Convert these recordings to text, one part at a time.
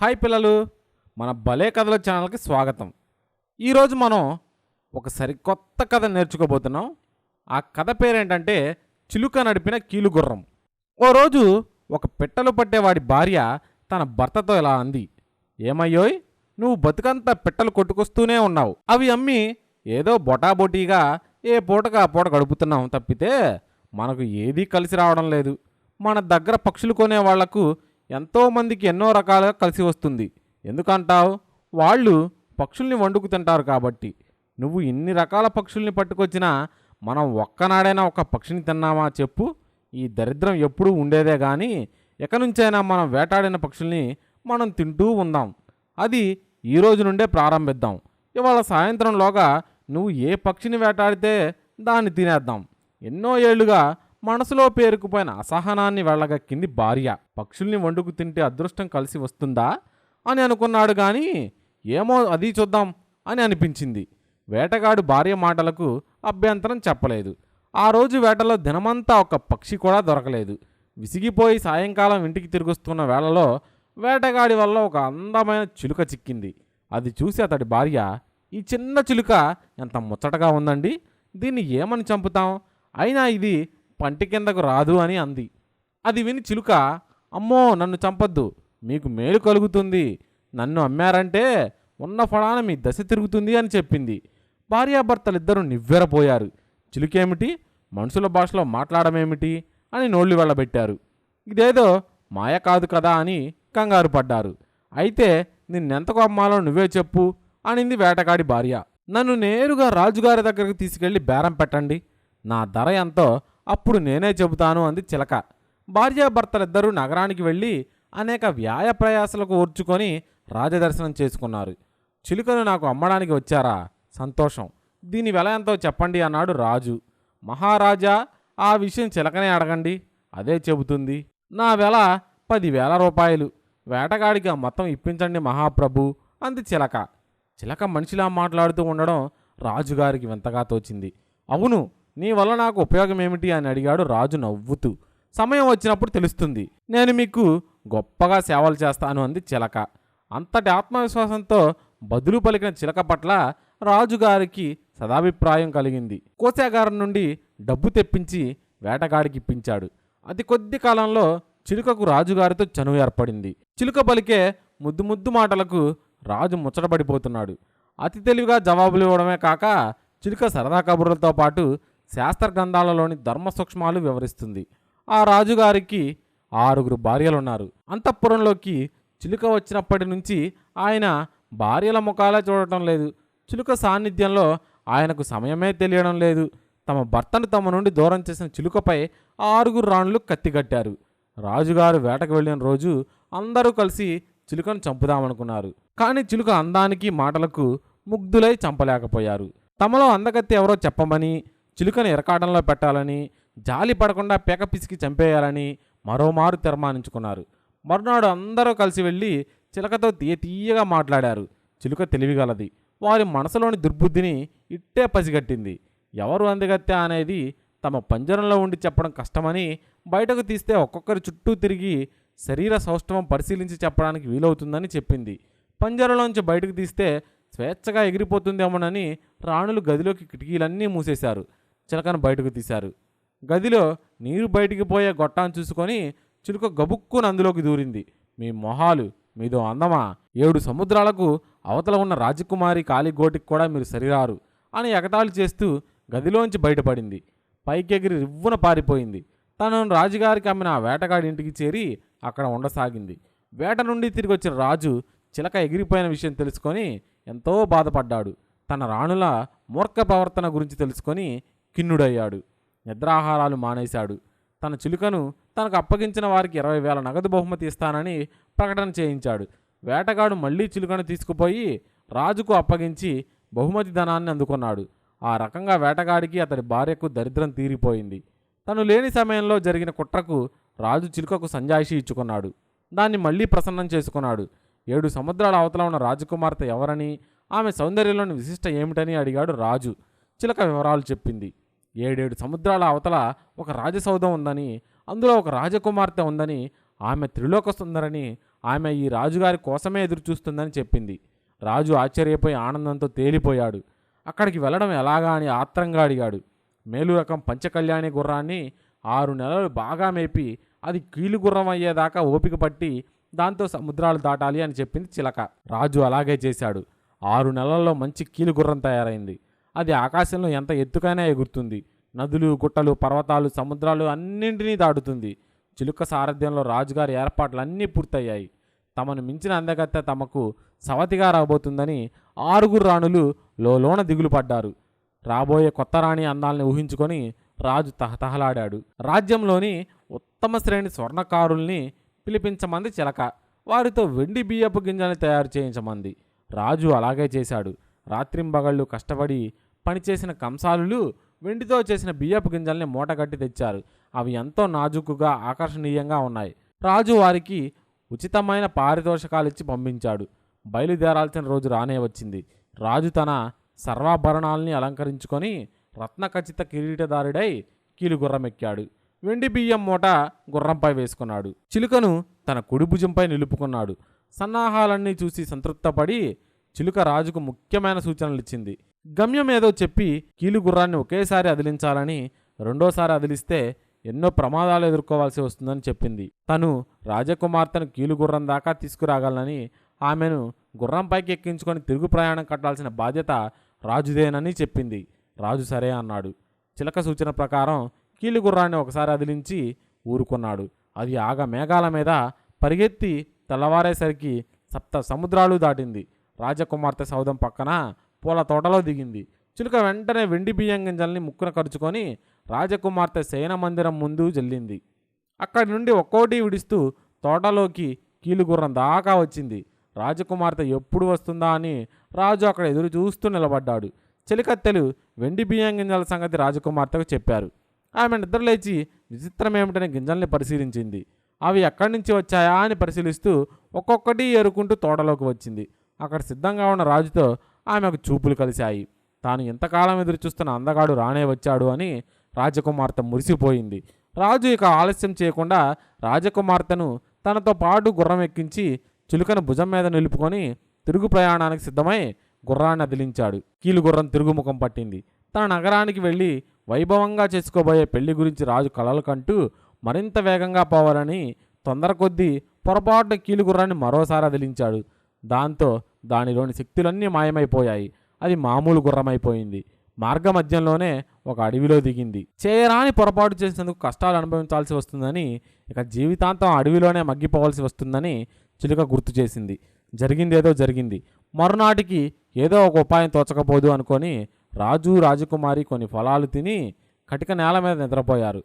Hi పిల్లలు మన భలే కథల ఛానల్కి స్వాగతం. ఈరోజు మనం ఒక సరికొత్త కథ నేర్చుకోబోతున్నాం. ఆ కథ పేరేంటంటే చిలుక నడిపిన కీలుగుర్రం. ఓ రోజు ఒక పిట్టలు పట్టేవాడి భార్య తన భర్తతో ఇలా అంది ఏమయ్యోయ్ నువ్వు బతుకంతా పిట్టలు కొట్టుకొస్తూనే ఉన్నావు. అవి అమ్మి ఏదో బొటాబొటీగా ఏ పూటగా ఆ పూట గడుపుతున్నాం తప్పితే మనకు ఏదీ కలిసి రావడం లేదు. మన దగ్గర పక్షులు కొనే వాళ్ళకు ఎంతోమందికి ఎన్నో రకాలుగా కలిసి వస్తుంది. ఎందుకంటావు? వాళ్ళు పక్షుల్ని వండుకు తింటారు కాబట్టి. నువ్వు ఇన్ని రకాల పక్షుల్ని పట్టుకొచ్చినా మనం ఒక్కనాడైనా ఒక పక్షిని తిన్నామా చెప్పు. ఈ దరిద్రం ఎప్పుడూ ఉండేదే కానీ ఎక్కడి నుంచైనా మనం వేటాడిన పక్షుల్ని మనం తింటూ ఉందాం. అది ఈ రోజు నుండే ప్రారంభిద్దాం. ఇవాళ సాయంత్రంలోగా నువ్వు ఏ పక్షిని వేటాడితే దాన్ని తినేద్దాం. ఎన్నో ఏళ్ళుగా మనసులో పేరుకుపోయిన అసహనాన్ని వెళ్ళగక్కింది భార్య. పక్షుల్ని వండుకు తింటే అదృష్టం కలిసి వస్తుందా? అని అనుకున్నాడు కానీ ఏమో అది చూద్దాం అని అనిపించింది. వేటగాడు భార్య మాటలకు అభ్యంతరం చెప్పలేదు. ఆ రోజు వేటలో దినమంతా ఒక పక్షి కూడా దొరకలేదు. విసిగిపోయి సాయంకాలం ఇంటికి తిరిగొస్తున్న వేళలో వేటగాడి వల్ల ఒక అందమైన చిలుక చిక్కింది. అది చూసి అతడి భార్య ఈ చిన్న చిలుక ఎంత ముచ్చటగా ఉందండి. దీన్ని ఏమని చంపుతాం? అయినా ఇది పంటి కిందకు రాదు అని అంది. అది విని చిలుక అమ్మో నన్ను చంపొద్దు. మీకు మేలు కలుగుతుంది. నన్ను అమ్మారంటే ఉన్న ఫలాన మీ దశ తిరుగుతుంది అని చెప్పింది. భార్యాభర్తలిద్దరూ నివ్వెరపోయారు. చిలుకేమిటి? మనుషుల భాషలో మాట్లాడమేమిటి? అని నోళ్ళు వెళ్ళబెట్టారు. ఇదేదో మాయ కాదు కదా అని కంగారు పడ్డారు. అయితే నిన్నెంతకు అమ్మాలో నువ్వే చెప్పు అనింది వేటగాడి భార్య. నన్ను నేరుగా రాజుగారి దగ్గరకు తీసుకెళ్ళి బేరం పెట్టండి. నా ధర ఎంతో అప్పుడు నేనే చెబుతాను అంది చిలక. భార్యాభర్తలిద్దరూ నగరానికి వెళ్ళి అనేక వ్యాయ ప్రయాసలకు ఓర్చుకొని రాజదర్శనం చేసుకున్నారు. చిలుకను నాకు అమ్మడానికి వచ్చారా? సంతోషం. దీని వెల ఎంతో చెప్పండి అన్నాడు రాజు. మహారాజా ఆ విషయం చిలకనే అడగండి. అదే చెబుతుంది. నా వెల పదివేల రూపాయలు. వేటగాడికి ఆ మొత్తం ఇప్పించండి మహాప్రభు అంది చిలక. చిలక మనిషిలా మాట్లాడుతూ ఉండడం రాజుగారికి వింతగా తోచింది. అవును నీ వల్ల నాకు ఉపయోగం ఏమిటి అని అడిగాడు రాజు నవ్వుతూ. సమయం వచ్చినప్పుడు తెలుస్తుంది. నేను మీకు గొప్పగా సేవలు చేస్తాను అంది చిలక. అంతటి ఆత్మవిశ్వాసంతో బదులు పలికిన చిలక పట్ల రాజుగారికి సదాభిప్రాయం కలిగింది. కోశాగారం నుండి డబ్బు తెప్పించి వేటగాడికి ఇప్పించాడు. అతి కొద్ది కాలంలో చిలుకకు రాజుగారితో చనువు ఏర్పడింది. చిలుక పలికే ముద్దు ముద్దు మాటలకు రాజు ముచ్చటపడిపోతున్నాడు. అతి తెలివిగా జవాబులు ఇవ్వడమే కాక చిలుక సరదా కబుర్లతో పాటు శాస్త్ర గ్రంథాలలోని ధర్మ సూక్ష్మాలు వివరిస్తుంది. ఆ రాజుగారికి ఆరుగురు భార్యలున్నారు. అంతఃపురంలోకి చిలుక వచ్చినప్పటి నుంచి ఆయన భార్యల ముఖాలే చూడటం లేదు. చిలుక సాన్నిధ్యంలో ఆయనకు సమయమే తెలియడం లేదు. తమ భర్తను తమ నుండి దూరం చేసిన చిలుకపై ఆరుగురు రాణులు కత్తిగట్టారు. రాజుగారు వేటకు వెళ్ళిన రోజు అందరూ కలిసి చిలుకను చంపుదామనుకున్నారు. కానీ చిలుక అందానికి మాటలకు ముగ్ధులై చంపలేకపోయారు. తమలో అందగత్తి ఎవరో చెప్పమని చిలుకను ఎరకాటంలో పెట్టాలని జాలి పడకుండా పేక పిసికి చంపేయాలని మరోమారు తీర్మానించుకున్నారు. మరునాడు అందరూ కలిసి వెళ్ళి చిలకతో తీయ తీయగా మాట్లాడారు. చిలుక తెలివిగలది. వారి మనసులోని దుర్బుద్ధిని ఇట్టే పసిగట్టింది. ఎవరు అందగత్తె అనేది తమ పంజరంలో ఉండి చెప్పడం కష్టమని బయటకు తీస్తే ఒక్కొక్కరి చుట్టూ తిరిగి శరీర సౌష్ఠవం పరిశీలించి చెప్పడానికి వీలవుతుందని చెప్పింది. పంజరంలోంచి బయటకు తీస్తే స్వేచ్ఛగా ఎగిరిపోతుందేమోనని రాణులు గదిలోకి కిటికీలన్నీ మూసేశారు. చిలకను బయటకు తీశారు. గదిలో నీరు బయటికి పోయే గొట్టాన్ని చూసుకొని చిలుక గబుక్కున అందులోకి దూరింది. మీ మొహాలు మీదో అందమా? ఏడు సముద్రాలకు అవతల ఉన్న రాజకుమారి కాలిగోటికి కూడా మీరు సరిరారు అని ఎగతాళి చేస్తూ గదిలోంచి బయటపడింది. పైకెగిరి రివ్వున పారిపోయింది. తనను రాజుగారికి అమ్మిన ఆ వేటగాడి ఇంటికి చేరి అక్కడ ఉండసాగింది. వేట నుండి తిరిగి వచ్చిన రాజు చిలక ఎగిరిపోయిన విషయం తెలుసుకొని ఎంతో బాధపడ్డాడు. తన రాణుల మూర్ఖ ప్రవర్తన గురించి తెలుసుకొని కిన్నుడయ్యాడు. నిద్రాహారాలు మానేశాడు. తన చిలుకను తనకు అప్పగించిన వారికి ఇరవై వేల నగదు బహుమతి ఇస్తానని ప్రకటన చేయించాడు. వేటగాడు మళ్ళీ చిలుకను తీసుకుపోయి రాజుకు అప్పగించి బహుమతి ధనాన్ని అందుకున్నాడు. ఆ రకంగా వేటగాడికి అతడి భార్యకు దరిద్రం తీరిపోయింది. తను లేని సమయంలో జరిగిన కుట్రకు రాజు చిలుకకు సంజాయిషి ఇచ్చుకున్నాడు. దాన్ని మళ్ళీ ప్రసన్నం చేసుకున్నాడు. ఏడు సముద్రాల అవతల ఉన్న రాజకుమార్తె ఎవరని ఆమె సౌందర్యంలోని విశిష్ట ఏమిటని అడిగాడు రాజు. చిలక వివరాలు చెప్పింది. ఏడేడు సముద్రాల అవతల ఒక రాజసౌధం ఉందని అందులో ఒక రాజకుమార్తె ఉందని ఆమె త్రిలోక సుందరని ఆమె ఈ రాజుగారి కోసమే ఎదురు చూస్తుందని చెప్పింది. రాజు ఆశ్చర్యపోయి ఆనందంతో తేలిపోయాడు. అక్కడికి వెళ్ళడం ఎలాగా అని ఆత్రంగా అడిగాడు. మేలు రకం పంచకళ్యాణి గుర్రాన్ని ఆరు నెలలు బాగా మేపి అది కీలు గుర్రం అయ్యేదాకా ఓపిక పట్టి దాంతో సముద్రాలు దాటాలి అని చెప్పింది చిలక. రాజు అలాగే చేశాడు. ఆరు నెలల్లో మంచి కీలు గుర్రం తయారైంది. అది ఆకాశంలో ఎంత ఎత్తుకైనా ఎగురుతుంది. నదులు గుట్టలు పర్వతాలు సముద్రాలు అన్నింటినీ దాటుతుంది. చిలుక సారథ్యంలో రాజుగారి ఏర్పాట్లన్నీ పూర్తయ్యాయి. తమను మించిన అందగత్త తమకు సవతిగా రాబోతుందని ఆరుగురు రాణులు లోలోన దిగులు పడ్డారు రాబోయే కొత్త రాణి అందాల్ని ఊహించుకొని రాజు తహతహలాడాడు. రాజ్యంలోని ఉత్తమ శ్రేణి స్వర్ణకారుల్ని పిలిపించమంది చిలక. వారితో వెండి బియ్యపు గింజల్ని తయారు చేయించమంది. రాజు అలాగే చేశాడు. రాత్రింబగళ్ళు కష్టపడి పనిచేసిన కంసాలులు వెండితో చేసిన బియ్యపు గింజల్ని మూటగట్టి తెచ్చారు. అవి ఎంతో నాజుకుగా ఆకర్షణీయంగా ఉన్నాయి. రాజు వారికి ఉచితమైన పారితోషకాలు ఇచ్చి పంపించాడు. బయలుదేరాల్సిన రోజు రానే వచ్చింది. రాజు తన సర్వాభరణాల్ని అలంకరించుకొని రత్నఖచిత కిరీటదారుడై కీలుగుర్రమెక్కాడు. వెండి బియ్యం మూట గుర్రంపై వేసుకున్నాడు. చిలుకను తన కుడి భుజంపై నిలుపుకున్నాడు. సన్నాహాలన్నీ చూసి సంతృప్తపడి చిలుక రాజుకు ముఖ్యమైన సూచనలు ఇచ్చింది గమ్యం ఏదో చెప్పి కీలుగుర్రాన్ని ఒకేసారి అదిలించాలని రెండోసారి అదిలిస్తే ఎన్నో ప్రమాదాలు ఎదుర్కోవాల్సి వస్తుందని చెప్పింది. తను రాజకుమార్తెను కీలుగుర్రం దాకా తీసుకురాగలనని ఆమెను గుర్రంపైకి ఎక్కించుకొని తిరుగు ప్రయాణం కట్టాల్సిన బాధ్యత రాజుదేనని చెప్పింది. రాజు సరే అన్నాడు. చిలక సూచన ప్రకారం కీలుగుర్రాన్ని ఒకసారి అదిలించి ఊరుకున్నాడు. అది ఆగ మేఘాల మీద పరిగెత్తి తెల్లవారేసరికి సప్త సముద్రాలు దాటింది. రాజకుమార్తె సౌదం పక్కన పూల తోటలో దిగింది. చిలుక వెంటనే వెండి బియ్యం గింజల్ని ముక్కున కరుచుకొని రాజకుమార్తె శయన మందిరం ముందు జల్లింది. అక్కడి నుండి ఒక్కోటి విడుస్తూ తోటలోకి కీలుగుర్రం దాకా వచ్చింది. రాజకుమార్తె ఎప్పుడు వస్తుందా అని రాజు అక్కడ ఎదురు చూస్తూ నిలబడ్డాడు. చెలికత్తెలు వెండి బియ్యం గింజల సంగతి రాజకుమార్తెకు చెప్పారు. ఆమె నిద్రలేచి విచిత్రమేమిటని గింజల్ని పరిశీలించింది. అవి ఎక్కడి నుంచి వచ్చాయా అని పరిశీలిస్తూ ఒక్కొక్కటి ఏరుకుంటూ తోటలోకి వచ్చింది. అక్కడ సిద్ధంగా ఉన్న రాజుతో ఆమెకు చూపులు కలిశాయి. తాను ఎంతకాలం ఎదురుచూస్తున్న అందగాడు రానే వచ్చాడు అని రాజకుమార్తె మురిసిపోయింది. రాజు ఇక ఆలస్యం చేయకుండా రాజకుమార్తెను తనతో పాటు గుర్రం ఎక్కించి చిలుకను భుజం మీద నిలుపుకొని తిరుగు ప్రయాణానికి సిద్ధమై గుర్రాన్ని అదిలించాడు. కీలుగుర్రం తిరుగుముఖం పట్టింది. తన నగరానికి వెళ్ళి వైభవంగా చేసుకోబోయే పెళ్ళి గురించి రాజు కలలు కంటూ మరింత వేగంగా పోవాలని తొందర కొద్దీ పొరపాటున కీలుగుర్రాన్ని మరోసారి అదిలించాడు. దాంతో దానిలోని శక్తులన్నీ మాయమైపోయాయి. అది మామూలు గుర్రమైపోయింది. మార్గమధ్యంలోనే ఒక అడవిలో దిగింది. చేయరాని పొరపాటు చేసినందుకు కష్టాలు అనుభవించాల్సి వస్తుందని ఇక జీవితాంతం అడవిలోనే మగ్గిపోవాల్సి వస్తుందని చిలుక గుర్తు చేసింది. జరిగిందేదో జరిగింది. మరునాటికి ఏదో ఒక ఉపాయం తోచకపోదు అనుకొని రాజు రాజకుమారి కొన్ని ఫలాలు తిని కటిక నేల మీద నిద్రపోయారు.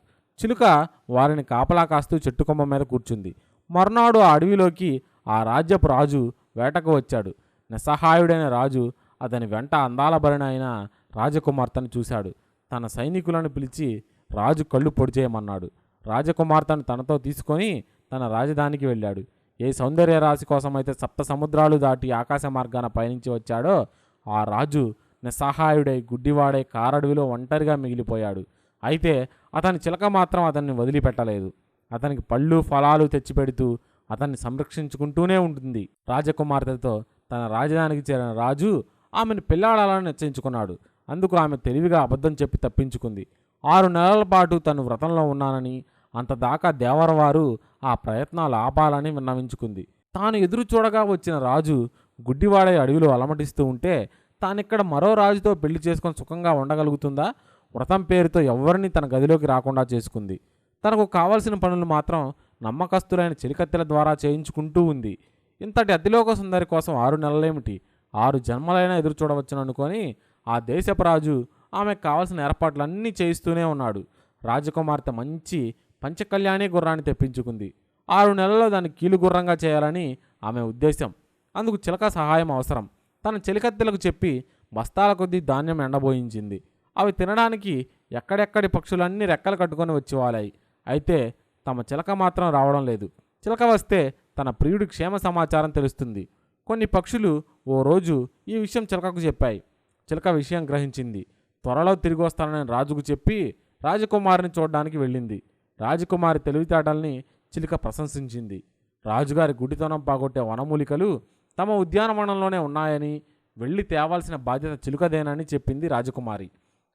చిలుక వారిని కాపలా కాస్తూ చెట్టుకొమ్మ మీద కూర్చుంది. మర్నాడు ఆ అడవిలోకి ఆ రాజ్యపు రాజు వేటకు వచ్చాడు. నిస్సహాయుడైన రాజు అతని వెంట అందాల అయిన రాజకుమార్తెను చూశాడు. తన సైనికులను పిలిచి రాజు కళ్ళు పొడి చేయమన్నాడు. రాజకుమార్తెను తనతో తీసుకొని తన రాజధానికి వెళ్ళాడు. ఏ సౌందర్య రాశి కోసమైతే సప్త సముద్రాలు దాటి ఆకాశ మార్గాన పయనించి వచ్చాడో ఆ రాజు నిస్సహాయుడై గుడ్డివాడై కారడవిలో ఒంటరిగా మిగిలిపోయాడు. అయితే అతని చిలక మాత్రం అతన్ని వదిలిపెట్టలేదు. అతనికి పళ్ళు ఫలాలు తెచ్చిపెడుతూ అతన్ని సంరక్షించుకుంటూనే ఉంటుంది. రాజకుమార్తెతో తన రాజధానికి చేరిన రాజు ఆమెను పెళ్ళాడాలని నిశ్చయించుకున్నాడు. అందుకు ఆమె తెలివిగా అబద్ధం చెప్పి తప్పించుకుంది. ఆరు నెలల పాటు తను వ్రతంలో ఉన్నానని అంతదాకా దేవరవారు ఆ ప్రయత్నాలు ఆపాలని విన్నవించుకుంది. తాను ఎదురు చూడగా వచ్చిన రాజు గుడ్డివాడై అడవిలో అలమటిస్తూ ఉంటే తానిక్కడ మరో రాజుతో పెళ్ళి చేసుకొని సుఖంగా ఉండగలుగుతుందా? వ్రతం పేరుతో ఎవరిని తన గదిలోకి రాకుండా చేసుకుంది. తనకు కావలసిన పనులు మాత్రం నమ్మకస్తులైన చెలికత్తెల ద్వారా చేయించుకుంటూ ఉంది. ఇంతటి అతిలోక సుందరి కోసం ఆరు నెలలేమిటి? ఆరు జన్మలైనా ఎదురు చూడవచ్చును అనుకొని ఆ దేశపు రాజు ఆమెకు కావలసిన ఏర్పాట్లన్నీ చేయిస్తూనే ఉన్నాడు. రాజకుమార్తె మంచి పంచకళ్యాణి గుర్రాన్ని తెప్పించుకుంది. ఆరు నెలల్లో దాన్ని కీలు గుర్రంగా చేయాలని ఆమె ఉద్దేశం అందుకు చిలక సహాయం అవసరం. తన చెలికత్తెలకు చెప్పి బస్తాల కొద్దీ ధాన్యం ఎండబోయించింది. అవి తినడానికి ఎక్కడెక్కడి పక్షులన్నీ రెక్కలు కట్టుకొని వచ్చి వాలాయి. అయితే తమ చిలక మాత్రం రావడం లేదు. చిలక వస్తే తన ప్రియుడి క్షేమ సమాచారం తెలుస్తుంది. కొన్ని పక్షులు ఓ రోజు ఈ విషయం చిలకకు చెప్పాయి. చిలక విషయం గ్రహించింది. త్వరలో తిరిగి వస్తానని రాజుకు చెప్పి రాజకుమారిని చూడడానికి వెళ్ళింది. రాజకుమారి తెలివితేటల్ని చిలుక ప్రశంసించింది. రాజుగారి గుడితనం పాగొట్టే వనమూలికలు తమ ఉద్యానవనంలోనే ఉన్నాయని వెళ్ళి తేవాల్సిన బాధ్యత చిలుకదేనని చెప్పింది రాజకుమారి.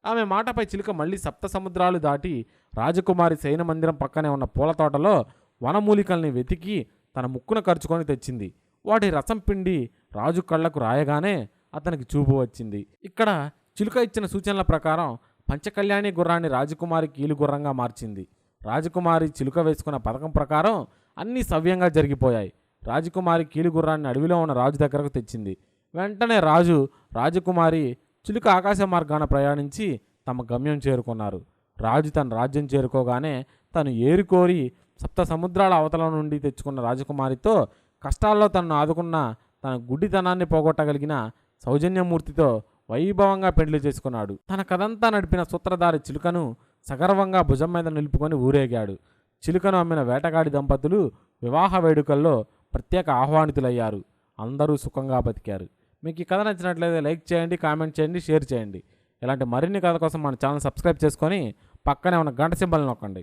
ఆమె మాటపై చిలుక మళ్ళీ సప్త సముద్రాలు దాటి రాజకుమారి శయన మందిరం పక్కనే ఉన్న పూల తోటలో వనమూలికల్ని వెతికి తన ముక్కున ఖర్చుకొని తెచ్చింది. వాటి రసం పిండి రాజు కళ్ళకు రాయగానే అతనికి చూపు వచ్చింది. ఇక్కడ చిలుక ఇచ్చిన సూచనల ప్రకారం పంచకళ్యాణి గుర్రాన్ని రాజకుమారి కీలు గుర్రంగా మార్చింది. రాజకుమారి చిలుక వేసుకున్న పథకం ప్రకారం అన్నీ సవ్యంగా జరిగిపోయాయి. రాజకుమారి కీలు గుర్రాన్ని అడవిలో ఉన్న రాజు దగ్గరకు తెచ్చింది. వెంటనే రాజు రాజకుమారి చిలుక ఆకాశ మార్గాన ప్రయాణించి తమ గమ్యం చేరుకున్నారు. రాజు తన రాజ్యం చేరుకోగానే తను ఏరుకోరి సప్త సముద్రాల అవతల నుండి తెచ్చుకున్న రాజకుమారితో కష్టాల్లో తనను ఆదుకున్న తన గుడ్డితనాన్ని పోగొట్టగలిగిన సౌజన్యమూర్తితో వైభవంగా పెండ్లి చేసుకున్నాడు. తన కథంతా నడిపిన సూత్రధారి చిలుకను సగర్వంగా భుజం మీద నిలుపుకొని ఊరేగాడు. చిలుకను అమ్మిన వేటగాడి దంపతులు వివాహ వేడుకల్లో ప్రత్యేక ఆహ్వానితులయ్యారు. అందరూ సుఖంగా బతికారు. మీకు ఈ కథ నచ్చినట్లయితే లైక్ చేయండి కామెంట్ చేయండి షేర్ చేయండి. ఇలాంటి మరిన్ని కథ కోసం మన ఛానల్ సబ్స్క్రైబ్ చేసుకొని పక్కనే ఉన్న గంట సింబల్ నొక్కండి.